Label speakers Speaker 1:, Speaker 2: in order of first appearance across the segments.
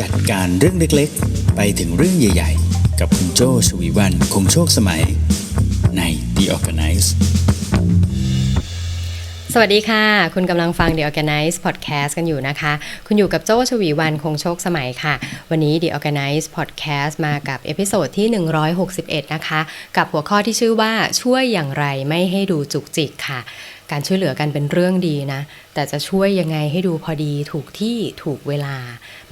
Speaker 1: จัดการเรื่องเล็กๆ ไปถึงเรื่องใหญ่ๆ กับคุณโจชวีวันคงโชคสมัย ใน The Organize
Speaker 2: สวัสดีค่ะ คุณกำลังฟัง The Organize Podcast กันอยู่นะคะ คุณอยู่กับโจชวีวันคงโชคสมัยค่ะ วันนี้ The Organize Podcast มากับเอพิโซดที่ 161 นะคะ กับหัวข้อที่ชื่อว่าช่วยอย่างไรไม่ให้ดูจุกจิกค่ะ การช่วยเหลือกันเป็นเรื่องดีนะ แต่จะช่วยยังไงให้ดูพอดีถูกที่ถูกเวลา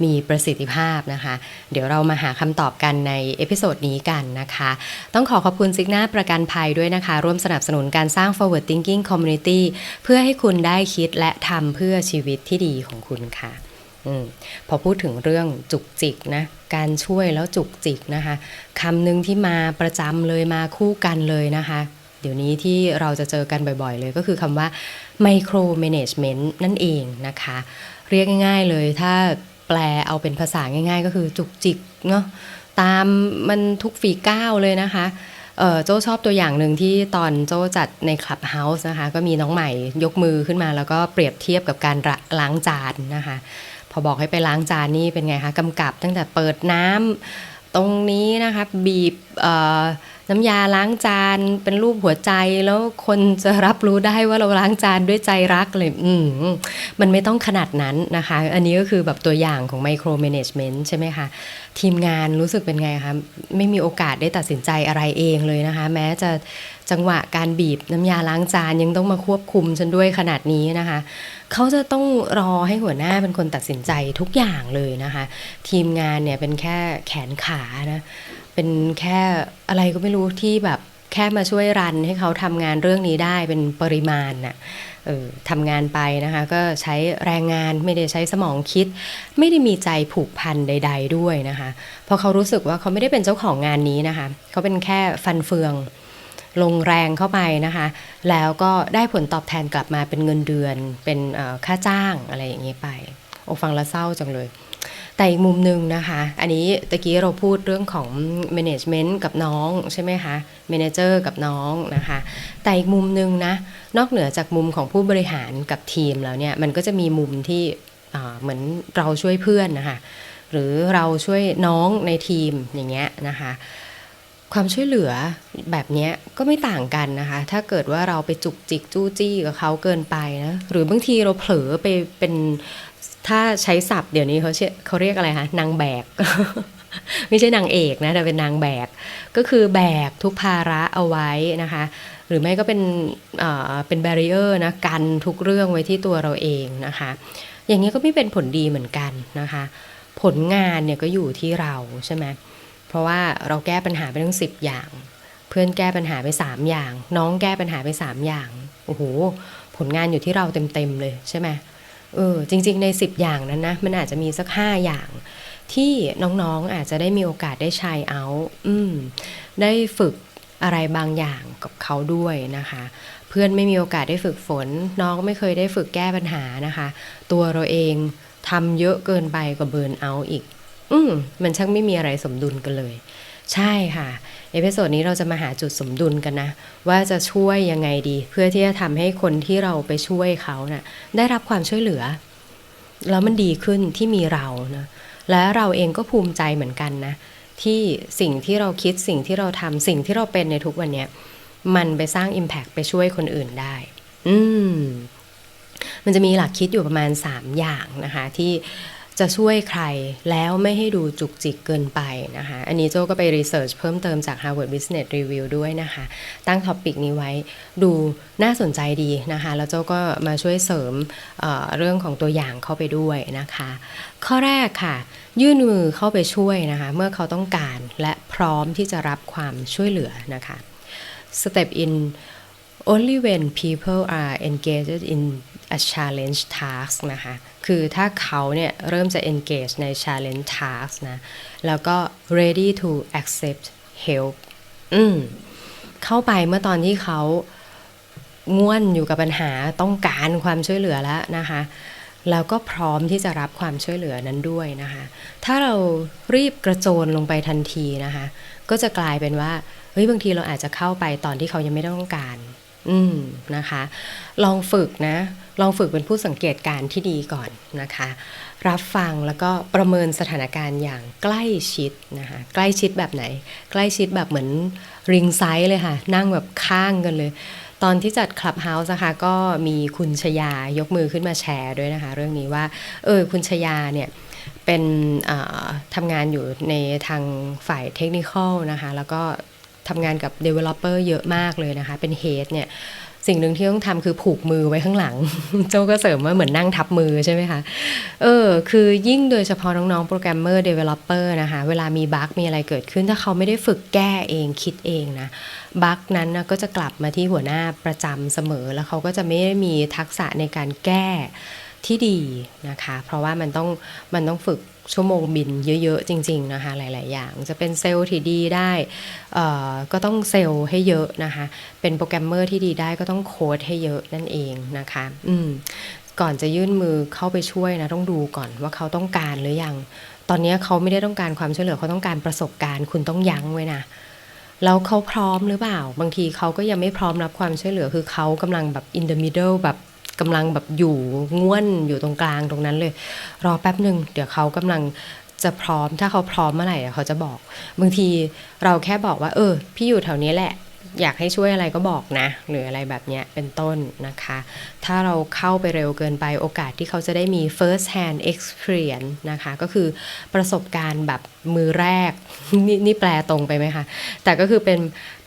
Speaker 2: มีประสิทธิภาพนะคะ เดี๋ยวเรามาหาคำตอบกันในเอพิโซดนี้กันนะคะ ต้องขอขอบคุณซิกนาประกันภัยด้วยนะคะ ร่วมสนับสนุนการสร้าง forward thinking community เพื่อให้คุณได้คิดและทำเพื่อชีวิตที่ดีของคุณค่ะอพอพูดถึงเรื่องจุกจิกนะการช่วยแล้วจุกจิกนะคะคำหนึ่งที่มาประจำเลยมาคู่กันเลยนะคะ เดี๋ยวนี้ที่เราจะเจอกันบ่อยๆเลยก็คือคำว่า micro management นั่นเองนะคะ เรียกง่ายๆเลยถ้าแปลเอาเป็นภาษาง่าย ๆ ก็คือจุกจิกเนาะตามมันทุกฝีก้าวเลยนะคะเออโจชอบตัวอย่างหนึ่งที่ตอนโจ้จัดใน Clubhouse นะคะ ก็มีน้องใหม่ยกมือขึ้นมาแล้วก็เปรียบเทียบกับการล้างจานนะคะ พอบอกให้ไปล้างจานนี่เป็นไงคะกำกับตั้งแต่เปิดน้ำตรงนี้นะคะบีบ น้ำยาล้างจานเป็นรูปหัวใจแล้วคนจะรับรู้ได้ว่าเราล้างจานด้วยใจรักเลยอืมมันไม่ต้องขนาดนั้นนะคะ อันนี้ก็คือแบบตัวอย่างของไมโคร a ม a g เมนต์ใช่ไหมคะทีมงานรู้สึกเป็นไงคะไม่มีโอกาสได้ตัดสินใจอะไรเองเลยนะคะ แม้จะจังหวะการบีบน้ำยาล้างจานยังต้องมาควบคุมฉันด้วยขนาดนี้นะคะ เขาจะต้องรอให้หัวหน้าเป็นคนตัดสินใจทุกอย่างเลยนะคะ ทีมงานเนี่ยเป็นแค่แขนขานะ เป็นแค่อะไรก็ไม่รู้ที่แบบแค่มาช่วยรันให้เขาทำงานเรื่องนี้ได้เป็นปริมาณน่ะออทำงานไปนะคะก็ใช้แรงงานไม่ได้ใช้สมองคิด ไม่ได้มีใจผูกพันใด ๆ ด้วยนะคะเพราะเขารู้สึกว่าเขาไม่ได้เป็นเจ้าของงานนี้นะคะเขาเป็นแค่ฟันเฟือง ลงแรงเข้าไปนะคะ แล้วก็ได้ผลตอบแทนกลับมาเป็นเงินเดือน เป็นค่าจ้างอะไรอย่างนี้ไป โอ้ฟังแล้วเศร้าจังเลย แต่อีกมุมหนึ่งนะคะ อันนี้ตะกี้เราพูดเรื่องของ management กับน้องใช่ไหมคะ manager กับน้องนะคะ แต่อีกมุมหนึ่งนะ นอกเหนือจากมุมของผู้บริหารกับทีมแล้วเนี่ย มันก็จะมีมุมที่เหมือนเราช่วยเพื่อนนะคะ หรือเราช่วยน้องในทีมอย่างเงี้ยนะคะ ความช่วยเหลือแบบนี้ก็ไม่ต่างกันนะคะ ถ้าเกิดว่าเราไปจุกจิกจู้จี้กับเขาเกินไปนะ หรือบางทีเราเผลอไปเป็น ถ้าใช้ศัพท์เดี๋ยวนี้เขาเขาเรียกอะไรคะนางแบก ไม่ใช่นางเอกนะแต่เป็นนางแบก ก็คือแบกทุกภาระเอาไว้นะคะ หรือไม่ก็เป็นเป็นแบรีเออร์นะกันทุกเรื่องไว้ที่ตัวเราเองนะคะ อย่างนี้ก็ไม่เป็นผลดีเหมือนกันนะคะ ผลงานเนี่ยก็อยู่ที่เราใช่ไหมเพราะว่าเราแก้ปัญหาไปทั้งสิบอย่าง เพื่อนแก้ปัญหาไปสามอย่าง น้องแก้ปัญหาไปสามอย่างโอ้โหผลงานอยู่ที่เราเต็มๆเลยใช่ไหม เออจริง ๆ ใน 10 อย่างนั้นนะมันอาจจะมีสัก 5 อย่าง ที่น้องๆอาจจะได้มีโอกาสได้ใช้เอาอืมได้ฝึกอะไรบางอย่างกับเขาด้วยนะคะ เพื่อนไม่มีโอกาสได้ฝึกฝน น้องไม่เคยได้ฝึกแก้ปัญหานะคะ ตัวเราเองทำเยอะเกินไปกว่าเบิร์นเอาอีก อืมมันช่างไม่มีอะไรสมดุลกันเลย ใช่ค่ะ เอพิโซดนี้เราจะมาหาจุดสมดุลกันนะ ว่าจะช่วยยังไงดี เพื่อที่จะทำให้คนที่เราไปช่วยเขานะ่ะได้รับความช่วยเหลือ แล้วมันดีขึ้นที่มีเรานะและเราเองก็ภูมิใจเหมือนกันนะ ที่สิ่งที่เราคิดสิ่งที่เราทำสิ่งที่เราเป็นในทุกวันนี้มันไปสร้าง Impact ไปช่วยคนอื่นได้ อืมมันจะมีหลักคิดอยู่ประมาณ 3 อย่างนะคะ ที่ จะช่วยใครแล้วไม่ให้ดูจุกจิกเกินไปนะคะ อันนี้โจก็ไปรีเสิร์ชเพิ่มเติมจาก Harvard Business Review ด้วยนะคะ ตั้งท็อปิกนี้ไว้ดูน่าสนใจดีนะคะ แล้วโจก็มาช่วยเสริมเเรื่องของตัวอย่างเข้าไปด้วยนะคะ ข้อแรกค่ะ ยื่นมือเข้าไปช่วยนะคะ เมื่อเขาต้องการและพร้อมที่จะรับความช่วยเหลือนะคะ Step in only when people are engaged in a challenge task นะคะ คือถ้าเขาเนี่ยเริ่มจะ engage ใน challenge task นะ แล้วก็ ready to accept help อืมเข้าไปเมื่อตอนที่เขาง่วนอยู่กับปัญหาต้องการความช่วยเหลือแล้วนะคะ แล้วก็พร้อมที่จะรับความช่วยเหลือนั้นด้วยนะคะ ถ้าเรารีบกระโจนลงไปทันทีนะคะ ก็จะกลายเป็นว่าเฮ้ยบางทีเราอาจจะเข้าไปตอนที่เขายังไม่ต้องการ อืมนะคะ ลองฝึกนะ ลองฝึกเป็นผู้สังเกตการณ์ที่ดีก่อนนะคะ รับฟังแล้วก็ประเมินสถานการณ์อย่างใกล้ชิดนะคะใกล้ชิดแบบไหน ใกล้ชิดแบบเหมือนริงไซส์เลยค่ะ นั่งแบบข้างกันเลยตอนที่จัดคลับเฮาส์นะคะก็มีคุณชยายกมือขึ้นมาแชร์ด้วยนะคะ เรื่องนี้ว่า เออคุณชยาเนี่ยเป็นทำงานอยู่ในทางฝ่ายเทคนิคอลนะคะ แล้วก็ ทำงานกับ Developer เยอะมากเลยนะคะ เป็นเฮดเนี่ยสิ่งหนึ่งที่ต้องทำคือผูกมือไว้ข้างหลังโจก็เสริมว่าเหมือนนั่งทับมือใช่ไหมคะ เออ คือยิ่งโดยเฉพาะน้องๆโปรแกรมเมอร์เดเวลลอปเปอร์นะคะ เวลามีบั๊กมีอะไรเกิดขึ้น ถ้าเขาไม่ได้ฝึกแก้เองคิดเองนะบั๊กนั้นนะก็จะกลับมาที่หัวหน้าประจำเสมอ แล้วเขาก็จะไม่ได้มีทักษะในการแก้ ที่ดีนะคะ เพราะว่ามันต้องมันต้องฝึกชั่วโมงบินเยอะๆ จริง ๆ นะคะ หลาย ๆ อย่างจะเป็นเซลล์ที่ดีได้ก็ต้องเซลล์ให้เยอะนะคะ เป็นโปรแกรมเมอร์ที่ดีได้ก็ต้องโค้ดให้เยอะนั่นเองนะคะอืมก่อนจะยื่นมือเข้าไปช่วยนะต้องดูก่อนว่าเขาต้องการหรือยัง ตอนนี้เขาไม่ได้ต้องการความช่วยเหลือเขาต้องการประสบการณ์ คุณต้องยั้งไว้นะแล้วเขาพร้อมหรือเปล่า บางทีเขาก็ยังไม่พร้อมรับความช่วยเหลือคือเขากำลังแบบ in the middle แบบ กำลังแบบอยู่ง่วนอยู่ตรงกลางตรงนั้นเลย รอแป๊บหนึ่งเดี๋ยวเขากำลังจะพร้อมถ้าเขาพร้อมเมื่อไหร่เขาจะบอก บางทีเราแค่บอกว่า เออ พี่อยู่แถวนี้แหละ อยากให้ช่วยอะไรก็บอกนะ หรืออะไรแบบเนี้ยเป็นต้นนะคะ ถ้าเราเข้าไปเร็วเกินไปโอกาสที่เขาจะได้มี first hand experience นะคะ ก็คือประสบการณ์แบบมือแรกนี่นี่แปลตรงไปไหมคะ แต่ก็คือเป็น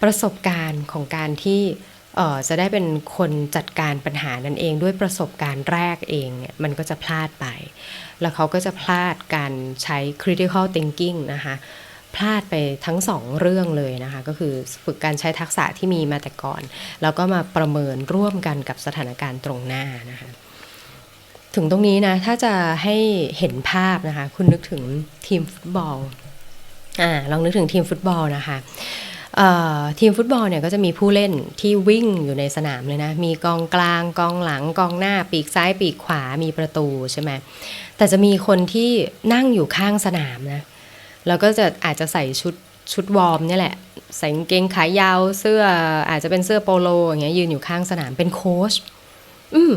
Speaker 2: ประสบการณ์ของการที่ จะได้เป็นคนจัดการปัญหานั้นเองด้วยประสบการณ์แรกเองเนี่ยมันก็จะพลาดไป แล้วเขาก็จะพลาดการใช้ critical thinking นะคะพลาดไปทั้งสองเรื่องเลยนะคะ ก็คือฝึกการใช้ทักษะที่มีมาแต่ก่อน แล้วก็มาประเมินร่วมกันกับสถานการณ์ตรงหน้านะคะถึงตรงนี้นะถ้าจะให้เห็นภาพนะคะ คุณนึกถึงทีมฟุตบอลอ่าลองนึกถึงทีมฟุตบอลนะคะ ทีมฟุตบอลเนี่ยก็จะมีผู้เล่นที่วิ่งอยู่ในสนามเลยนะ มีกองกลางกองหลังกองหน้าปีกซ้ายปีกขวามีประตูใช่ไหมแต่จะมีคนที่นั่งอยู่ข้างสนามนะแล้วก็จะอาจจะใส่ชุดชุดวอร์มเนี่ยแหละ ใส่กางเกงขายาวเสื้ออาจจะเป็นเสื้อโปโลอย่างเงี้ยยืนอยู่ข้างสนามเป็นโค้ชอืม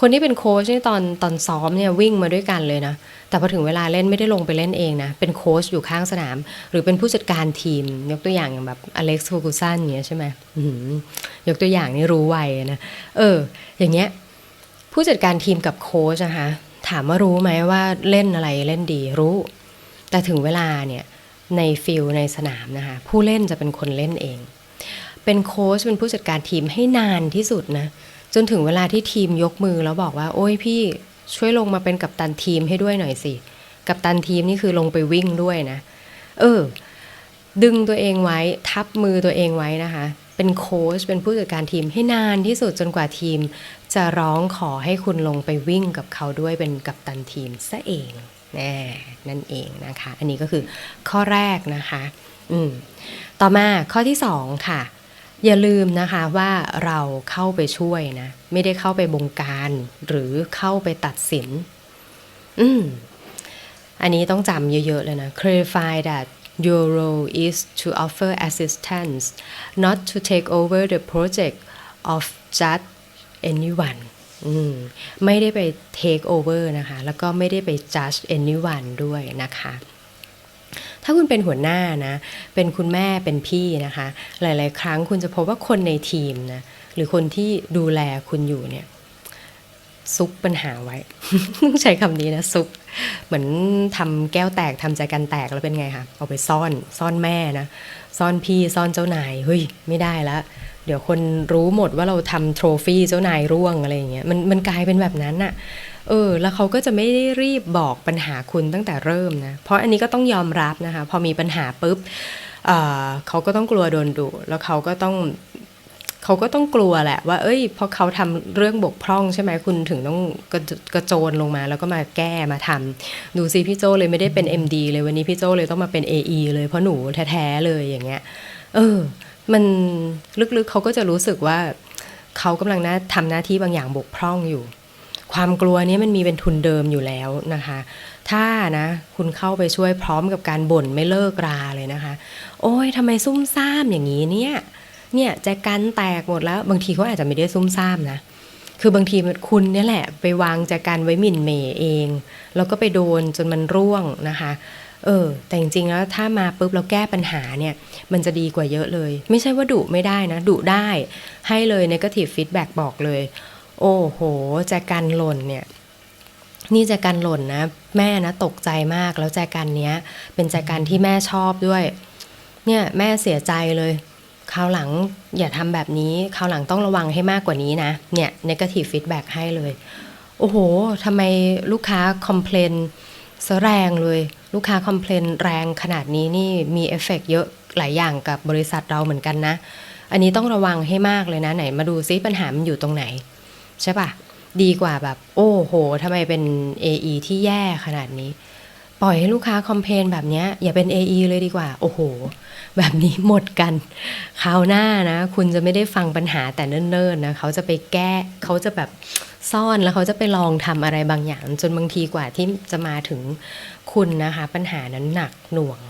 Speaker 2: คนที่เป็นโค้ชนี่ตอนตอนซ้อมเนี่ยวิ่งมาด้วยกันเลยนะ แต่พอถึงเวลาเล่นไม่ได้ลงไปเล่นเองนะ เป็นโค้ชอยู่ข้างสนาม หรือเป็นผู้จัดการทีม ยกตัวอย่างอย่างแบบอเล็กซ์ฟูกูซันเงี้ยใช่ไหมยกตัวอย่างนี่รู้ไวนะ เออ อย่างเงี้ย ผู้จัดการทีมกับโค้ชนะคะถามว่ารู้ไหมว่าเล่นอะไรเล่นดีรู้ แต่ถึงเวลาเนี่ยในฟิลในสนามนะคะผู้เล่นจะเป็นคนเล่นเอง เป็นโค้ชเป็นผู้จัดการทีมให้นานที่สุดนะจนถึงเวลาที่ทีมยกมือแล้วบอกว่า โอ้ยพี่ ช่วยลงมาเป็นกัปตันทีมให้ด้วยหน่อยสิ กัปตันทีมนี่คือลงไปวิ่งด้วยนะ เออ ดึงตัวเองไว้ทับมือตัวเองไว้นะคะ เป็นโค้ชเป็นผู้จัดการทีมให้นานที่สุดจนกว่าทีม จะร้องขอให้คุณลงไปวิ่งกับเขาด้วยเป็นกัปตันทีมซะเองแน่นั่นเองนะคะ อันนี้ก็คือข้อแรกนะคะ อืม ต่อมาข้อที่สองค่ะ อย่าลืมนะคะว่าเราเข้าไปช่วยนะ ไม่ได้เข้าไปบงการหรือเข้าไปตัดสิน อืม อันนี้ต้องจำเยอะ ๆ เลยนะ clarify that your role is to offer assistance not to take over the project of just anyone ไม่ได้ไป take over นะคะ แล้วก็ไม่ได้ไป judge anyone ด้วยนะคะ ถ้าคุณเป็นหัวหน้านะ เป็นคุณแม่เป็นพี่นะคะ หลาย ๆ ครั้งคุณจะพบว่าคนในทีมนะหรือคนที่ดูแลคุณอยู่เนี่ยซุกปัญหาไว้ต้องใช้คำนี้นะซุก เหมือนทำแก้วแตกทำใจกันแตกแล้วเป็นไงคะเอาไปซ่อนซ่อนแม่นะ ซ่อนพี่ซ่อนเจ้านายเฮ้ยไม่ได้แล้วเดี๋ยวคนรู้หมดว่าเราทำโทรฟี่เจ้านายร่วงอะไรอย่างเงี้ยมันมันกลายเป็นแบบนั้นอะ เออแล้วเขาก็จะไม่ได้รีบบอกปัญหาคุณตั้งแต่เริ่มนะเพราะอันนี้ก็ต้องยอมรับนะคะพอมีปัญหาปุ๊บเออเขาก็ต้องกลัวโดนดุแล้วเขาก็ต้องเขาก็ต้องกลัวแหละว่า เอ้ยพอเขาทำเรื่องบกพร่องใช่ไหมคุณถึงต้องกระกระโจนลงมา แล้วก็มาแก้มาทำดูซิพี่โจเลยไม่ได้เป็น MD เลยวันนี้พี่โจเลยต้องมาเป็น AE เลยเพราะหนูแท้ๆเลยอย่างเงี้ย เออ มันลึกๆเขาก็จะรู้สึกว่า เขากำลังน่าทำหน้าที่บางอย่างบกพร่องอยู่ ความกลัวนี้มันมีเป็นทุนเดิมอยู่แล้วนะคะ ถ้านะคุณเข้าไปช่วยพร้อมกับการบ่นไม่เลิกราเลยนะคะ โอ้ยทำไมซุ่มซ่ามอย่างนี้เนี่ยเนี่ยแจกันแตกหมดแล้ว บางทีเขาอาจจะไม่ได้ซุ่มซ่ามนะคือบางทีคุณเนี่ยแหละ ไปวางแจกันไว้หมิ่นเหมเอง แล้วก็ไปโดนจนมันร่วงนะคะเออแต่จริงๆแล้วถ้ามาปุ๊บเราแก้ปัญหาเนี่ย มันจะดีกว่าเยอะเลย ไม่ใช่ว่าดุไม่ได้นะ ดุได้ให้เลย negative feedback บอกเลย โอ้โหแจกันหล่นเนี่ยนี่แจกันหล่นนะ แม่นะตกใจมากแล้วแจกันเนี้ย เป็นแจกันที่แม่ชอบด้วย เนี่ยแม่เสียใจเลยคราวหลังอย่าทำแบบนี้คราวหลังต้องระวังให้มากกว่านี้นะ เนี่ย negative feedback ให้เลย โอ้โหทำไมลูกค้าคอมเพลนซะแรงเลย ลูกค้าคอมเพลนแรงขนาดนี้นี่มีเอฟเฟกต์เยอะหลายอย่างกับบริษัทเราเหมือนกันนะ อันนี้ต้องระวังให้มากเลยนะไหน มาดูซิปัญหามันอยู่ตรงไหน ใช่ปะดีกว่าแบบ โอ้โหทำไมเป็น AE ที่แย่ขนาดนี้ ปล่อยให้ลูกค้าคอมเพลนแบบเนี้ยอย่าเป็น AE เลยดีกว่า โอ้โห แบบนี้หมดกันคราวหน้านะ คุณจะไม่ได้ฟังปัญหาแต่เนิ่นๆนะเขาจะไปแก้เขาจะแบบซ่อนแล้วเขาจะไปลองทำอะไรบางอย่าง จนบางทีกว่าที่จะมาถึงคุณนะคะ ปัญหานั้นหนักหน่วง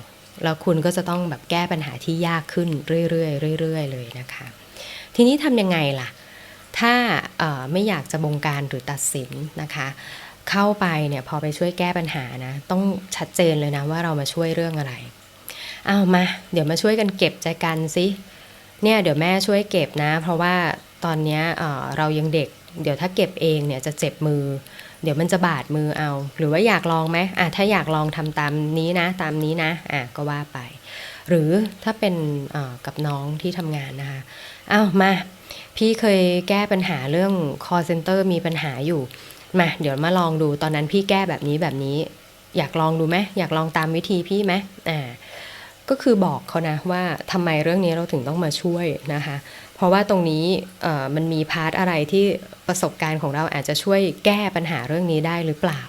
Speaker 2: แล้วคุณก็จะต้องแบบแก้ปัญหาที่ยากขึ้นเรื่อยๆเรื่อยๆเลยนะคะ ทีนี้ทำยังไงล่ะ ถ้าไม่อยากจะบงการหรือตัดสินนะคะเข้าไปเนี่ยพอไปช่วยแก้ปัญหานะต้องชัดเจนเลยนะว่าเรามาช่วยเรื่องอะไรเอามา เดี๋ยวมาช่วยกันเก็บใจกันสิเนี่ยเดี๋ยวแม่ช่วยเก็บนะ เพราะว่าตอนนี้เเรายังเด็ก เดี๋ยวถ้าเก็บเองเนี่ยจะเจ็บมือ เดี๋ยวมันจะบาดมือเอา หรือว่าอยากลองไหมอะถ้าอยากลองทำตามนี้นะ ตามนี้นะอะก็ว่าไป หรือถ้าเป็นกับน้องที่ทำงานนะคะเอามา พี่เคยแก้ปัญหาเรื่อง call center มีปัญหาอยู่มาเดี๋ยวมาลองดูตอนนั้นพี่แก้แบบนี้แบบนี้ อยากลองดูไหมอยากลองตามวิธีพี่ไหมอ่าก็คือบอกเขานะว่าทำไมเรื่องนี้เราถึงต้องมาช่วยนะคะ เพราะว่าตรงนี้มันมีพาร์ทอะไรที่ประสบการณ์ของเราอาจจะช่วยแก้ปัญหาเรื่องนี้ได้หรือเปล่า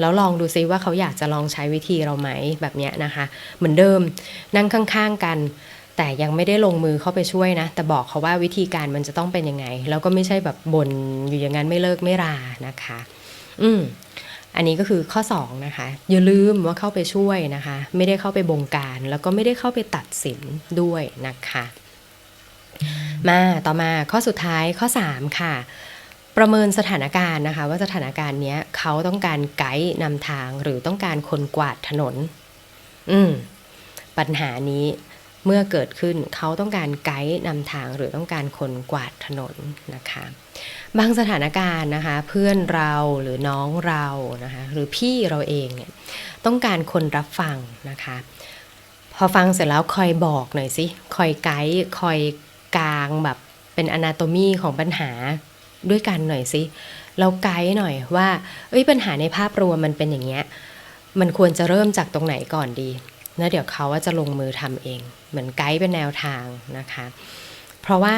Speaker 2: แล้วลองดูซิว่าเขาอยากจะลองใช้วิธีเราไหมแบบเนี้ยนะคะ เหมือนเดิมนั่งข้างๆกัน แต่ยังไม่ได้ลงมือเข้าไปช่วยนะ แต่บอกเขาว่าวิธีการมันจะต้องเป็นยังไง แล้วก็ไม่ใช่แบบบ่นอยู่อย่างนั้นไม่เลิกไม่รานะคะ อืมอันนี้ก็คือข้อ2นะคะอย่าลืมว่าเข้าไปช่วยนะคะ ไม่ได้เข้าไปบงการ แล้วก็ไม่ได้เข้าไปตัดสินด้วยนะคะ มาต่อมาข้อสุดท้ายข้อ 3 ค่ะ ประเมินสถานการณ์นะคะ ว่าสถานการณ์เนี้ยเขาต้องการไกด์นำทางหรือต้องการคนกวาดถนน อืมปัญหานี้ เมื่อเกิดขึ้นเขาต้องการไกด์นำทางหรือต้องการคนกวาดถนนนะคะ บางสถานการณ์นะคะเพื่อนเราหรือน้องเรานะคะหรือพี่เราเองเนี่ยต้องการคนรับฟังนะคะ พอฟังเสร็จแล้วคอยบอกหน่อยสิคอยไกด์คอยกลางแบบเป็นอนาโตมีของปัญหาด้วยกันหน่อยสิแล้วไกด์หน่อยว่าเอ้ยปัญหาในภาพรวมมันเป็นอย่างเงี้ยมันควรจะเริ่มจากตรงไหนก่อนดี แล้วเดี๋ยวเขาว่าจะลงมือทำเอง เหมือนไกด์เป็นแนวทางนะคะ เพราะว่า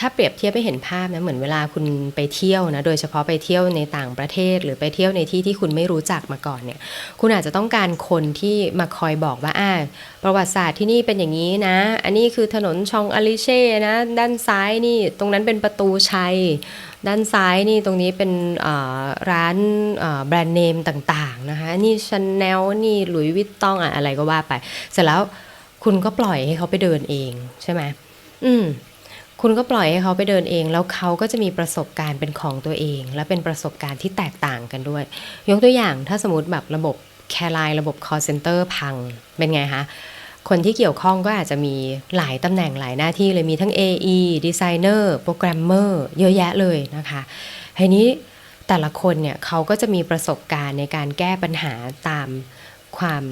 Speaker 2: ถ้าเปรียบเทียบไปเห็นภาพนะเหมือนเวลาคุณไปเที่ยวนะโดยเฉพาะไปเที่ยวในต่างประเทศ หรือไปเที่ยวในที่ที่คุณไม่รู้จักมาก่อนเนี่ยคุณอาจจะต้องการคนที่มาคอยบอกว่าอ่าประวัติศาสตร์ที่นี่เป็นอย่างนี้นะ อันนี้คือถนนชองอลิเช่นะด้านซ้ายนี่ตรงนั้นเป็นประตูชัย ด้านซ้ายนี่ตรงนี้เป็นร้านแบรนด์เนมต่างๆนะคะนี่ชาแนลนี่หลุยวิตตองอะอะไรก็ว่าไป เสร็จแล้วคุณก็ปล่อยให้เขาไปเดินเองใช่ไหมอืม คุณก็ปล่อยให้เขาไปเดินเอง แล้วเขาก็จะมีประสบการณ์เป็นของตัวเอง และเป็นประสบการณ์ที่แตกต่างกันด้วย ยกตัวอย่างถ้าสมมติแบบระบบแคร์ไลน์ระบบ call center พังเป็นไงคะคนที่เกี่ยวข้องก็อาจจะมีหลายตำแหน่งหลายหน้าที่เลยมีทั้ง AE Designer Programmer เยอะแยะเลยนะคะทีนี้แต่ละคนเนี่ยเขาก็จะมีประสบการณ์ในการแก้ปัญหาตามความ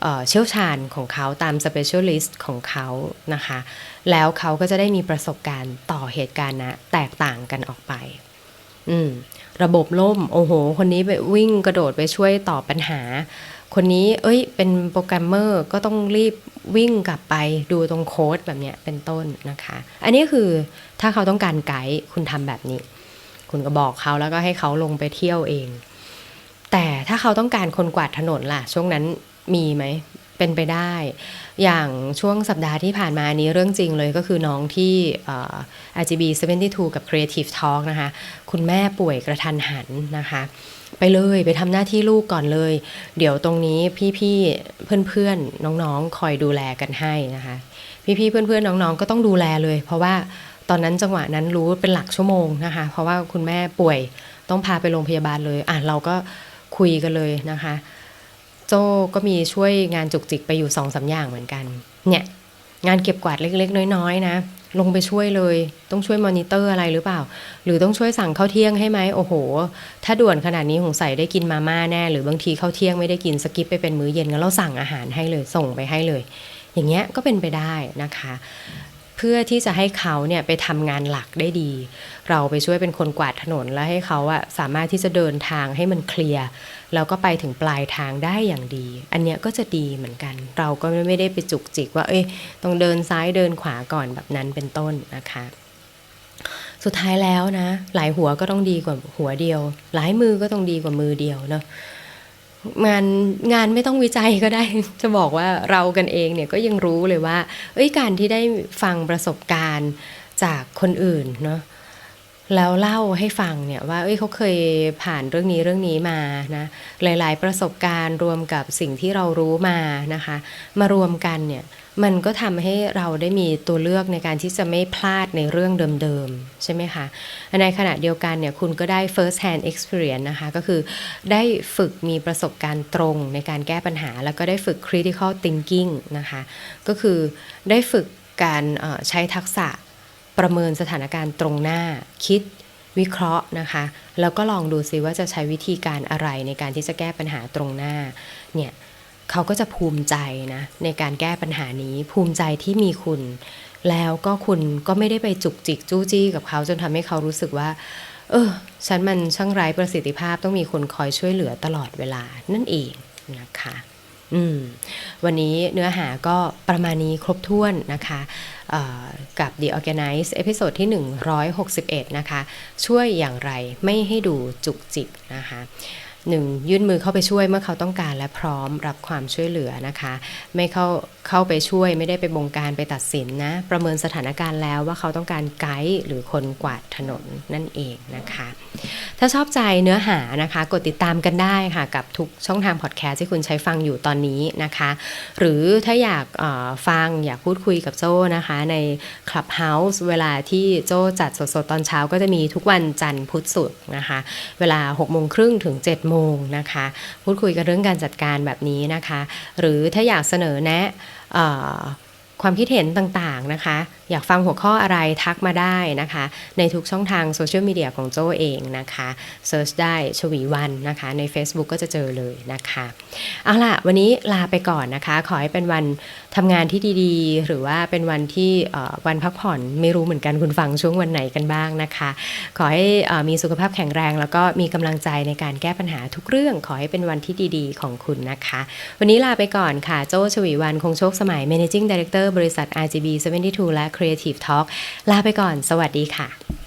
Speaker 2: เเชี่ยวชาญของเขาตาม specialist ของเขานะคะ แล้วเขาก็จะได้มีประสบการณ์ต่อเหตุการณ์นะแตกต่างกันออกไป อืม ระบบล่ม โอ้โห คนนี้ไปวิ่งกระโดดไปช่วยตอบปัญหา คนนี้ เอ้ย เป็นโปรแกรมเมอร์ก็ต้องรีบวิ่งกลับไปดูตรงโค้ดแบบเนี้ยเป็นต้นนะคะ อันนี้คือถ้าเขาต้องการไกด์คุณทำแบบนี้ คุณก็บอกเขาแล้วก็ให้เขาลงไปเที่ยวเอง แต่ถ้าเขาต้องการคนกวาดถนนล่ะ ช่วงนั้นมีไหม เป็นไปได้ อย่างช่วงสัปดาห์ที่ผ่านมานี้เรื่องจริงเลยก็คือน้องที่ RGB 72 กับ Creative Talk นะคะ คุณแม่ป่วยกระทันหันนะคะ ไปเลยไปทำหน้าที่ลูกก่อนเลย เดี๋ยวตรงนี้พี่ๆเพื่อนๆ น้องๆ คอยดูแลกันให้นะคะ พี่ๆเพื่อนๆ น้องๆ ก็ต้องดูแลเลย เพราะว่าตอนนั้นจังหวะนั้นรู้เป็นหลักชั่วโมงนะคะ เพราะว่าคุณแม่ป่วยต้องพาไปโรงพยาบาลเลยอะเราก็คุยกันเลยนะคะ โจ้ก็มีช่วยงานจุกจิกไปอยู่สองสามอย่างเหมือนกัน เนี่ย งานเก็บกวาดเล็ก ๆ น้อยๆนะ ลงไปช่วยเลย ต้องช่วยมอนิเตอร์อะไรหรือเปล่า หรือต้องช่วยสั่งข้าวเที่ยงให้ไหมโอ้โห ถ้าด่วนขนาดนี้สงใสัยได้กินมาม่าแน่ หรือบางทีข้าวเที่ยงไม่ได้กินสกิปไปเป็นมื้อเย็นงั้นเราสั่งอาหารให้เลย ส่งไปให้เลย อย่างเงี้ยก็เป็นไปได้นะคะ เพื่อที่จะให้เขาเนี่ยไปทำงานหลักได้ดี เราไปช่วยเป็นคนกวาดถนนแล้วให้เขาอะสามารถที่จะเดินทางให้มันเคลียร์แล้วก็ไปถึงปลายทางได้อย่างดี อันเนี้ยก็จะดีเหมือนกัน เราก็ไม่ได้ไปจุกจิกว่า เอ้ยต้องเดินซ้ายเดินขวาก่อนแบบนั้นเป็นต้นนะคะสุดท้ายแล้วนะ หลายหัวก็ต้องดีกว่าหัวเดียว หลายมือก็ต้องดีกว่ามือเดียวเนาะ งานงานไม่ต้องวิจัยก็ได้ จะบอกว่าเรากันเองเนี่ยก็ยังรู้เลยว่า เอ้ยการที่ได้ฟังประสบการณ์จากคนอื่นเนาะ แล้วเล่าให้ฟังเนี่ยว่าเอ้ยเขาเคยผ่านเรื่องนี้เรื่องนี้มานะหลาย ๆ ประสบการณ์รวมกับสิ่งที่เรารู้มานะคะ มารวมกันเนี่ยมันก็ทำให้เราได้มีตัวเลือกในการที่จะไม่พลาดในเรื่องเดิมๆ ใช่ไหมคะ ในขณะเดียวกันเนี่ยคุณก็ได้ first hand experience นะคะ ก็คือได้ฝึกมีประสบการณ์ตรงในการแก้ปัญหา แล้วก็ได้ฝึก critical thinking นะคะ ก็คือได้ฝึกการใช้ทักษะ ประเมินสถานการณ์ตรงหน้าคิดวิเคราะห์นะคะ แล้วก็ลองดูซิว่าจะใช้วิธีการอะไรในการที่จะแก้ปัญหาตรงหน้าเนี่ยเขาก็จะภูมิใจนะในการแก้ปัญหานี้ภูมิใจที่มีคุณ แล้วก็คุณก็ไม่ได้ไปจุกจิกจู้จี้กับเขาจนทำให้เขารู้สึกว่า เออฉันมันช่างไร้ประสิทธิภาพต้องมีคนคอยช่วยเหลือตลอดเวลานั่นเองนะคะอืมวันนี้เนื้อหาก็ประมาณนี้ครบถ้วนนะคะ กับ The Organize เอพิโซดที่ 161 นะคะ ช่วยอย่างไรไม่ให้ดูจุกจิกนะคะ หนึ่งยื่นมือเข้าไปช่วยเมื่อเขาต้องการและพร้อมรับความช่วยเหลือนะคะ ไม่เข้าเข้าไปช่วยไม่ได้ไปบงการไปตัดสินนะ ประเมินสถานการณ์แล้วว่าเขาต้องการไกด์หรือคนกวาดถนนนั่นเองนะคะ ถ้าชอบใจเนื้อหานะคะ กดติดตามกันได้ค่ะ กับทุกช่องทางพอดแคสต์ที่คุณใช้ฟังอยู่ตอนนี้นะคะ หรือถ้าอยากฟังอยากพูดคุยกับโจ้นะคะ ใน Clubhouse เวลาที่โจ้จัดสดๆตอนเช้าก็จะมีทุกวันจันทร์พุธศุกร์นะคะ เวลา6โมงครึ่งถึง7โมงนะคะ พูดคุยกันเรื่องการจัดการแบบนี้นะคะ หรือถ้าอยากเสนอแนะ ความคิดเห็นต่างๆนะคะ อยากฟังหัวข้ออะไรทักมาได้นะคะ ในทุกช่องทางโซเชียลมีเดียของโจเองนะคะเซิร์ชได้ชวีวันนะคะ ใน Facebook ก็จะเจอเลยนะคะ เอาล่ะ วันนี้ลาไปก่อนนะคะ ขอให้เป็นวันทำงานที่ดีๆ หรือว่าเป็นวันที่วันพักผ่อนไม่รู้เหมือนกันคุณฟังช่วงวันไหนกันบ้างนะคะ ขอให้มีสุขภาพแข็งแรง แล้วก็มีกำลังใจในการแก้ปัญหาทุกเรื่อง ขอให้เป็นวันที่ดีๆ ของคุณนะคะ วันนี้ลาไปก่อนค่ะโจชวีวันคงโชคสมัย Managing Director บริษัท RGB 72 และ Creative Talk ลาไปก่อน สวัสดีค่ะ